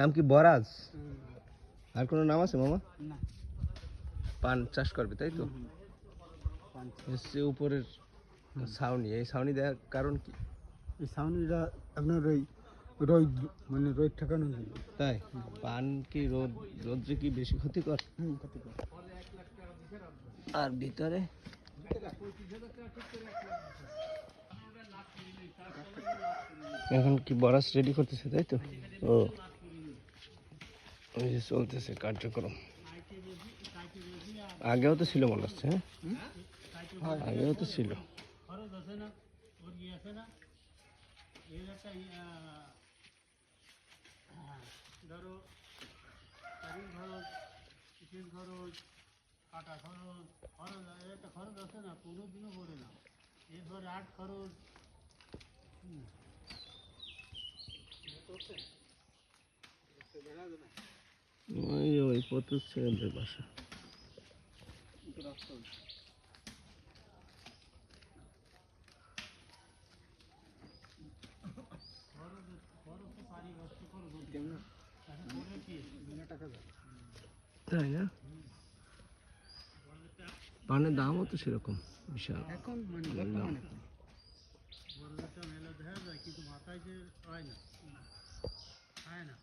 নাম কি বরাজ? আর কোনো নাম আছে মামা? পান চাষ করবে তাই তো? এসছে উপরের ছাউনি এই ছাউনি দেওয়ার কারণ কি? এই সাউনিটা আপনার ওই রোদ মানে রোদ জন্য। তাই? পান কি রোদ রোদ্রে কি বেশি ক্ষতিকর? ক্ষতিকর। আর ভিতরে? এখন কি বরাস রেডি করতেছে তাই তো? ও। ওই যে চলতেছে কার্যক্রম। আগেও তো ছিল মনে হচ্ছে হ্যাঁ? আগেও তো ছিল। ধরো খরচ কিচেন খরচ কাটা খরচ খরচ একটা খরচ আছে না কোনো দিনও পড়ে না এরপরে আট খরচ হুম। ওই ওই পঁচিশ সেকেন্ডের বাসা। তাই না? পানের দামও তো সেরকম বিশাল। এখন মানে একটা মেলা দেখা যায় কিন্তু মাথায় যে হয় না। হয় না।